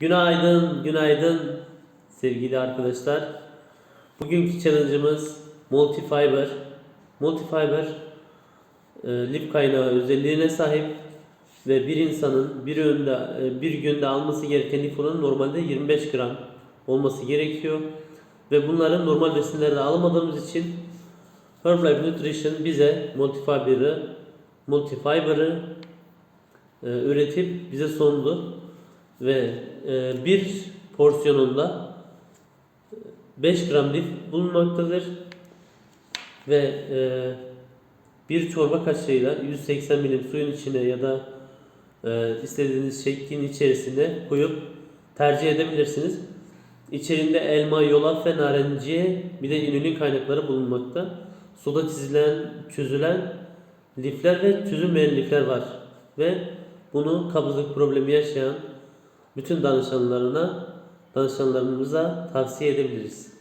Günaydın, günaydın sevgili arkadaşlar. Bugünkü challenge'ımız Multifiber. Multifiber e, lif kaynağı özelliğine sahip ve bir insanın bir önde e, bir günde alması gereken lif oranı normalde 25 gram olması gerekiyor. Ve bunları normal besinlerde alamadığımız için Herbalife Nutrition bize Multifiber'ı Multifiber'ı e, üretip bize sundu ve e, bir porsiyonunda 5 gram lif bulunmaktadır ve e, bir çorba kaşığıyla 180 milim suyun içine ya da e, istediğiniz şeklin içerisine koyup tercih edebilirsiniz. İçerinde elma, yulaf ve narenciye bir de inülin kaynakları bulunmakta. Suda çizilen, çözülen lifler ve çözülmeyen lifler var. Ve bunu kabızlık problemi yaşayan bütün danışanlarına, danışanlarımıza tavsiye edebiliriz.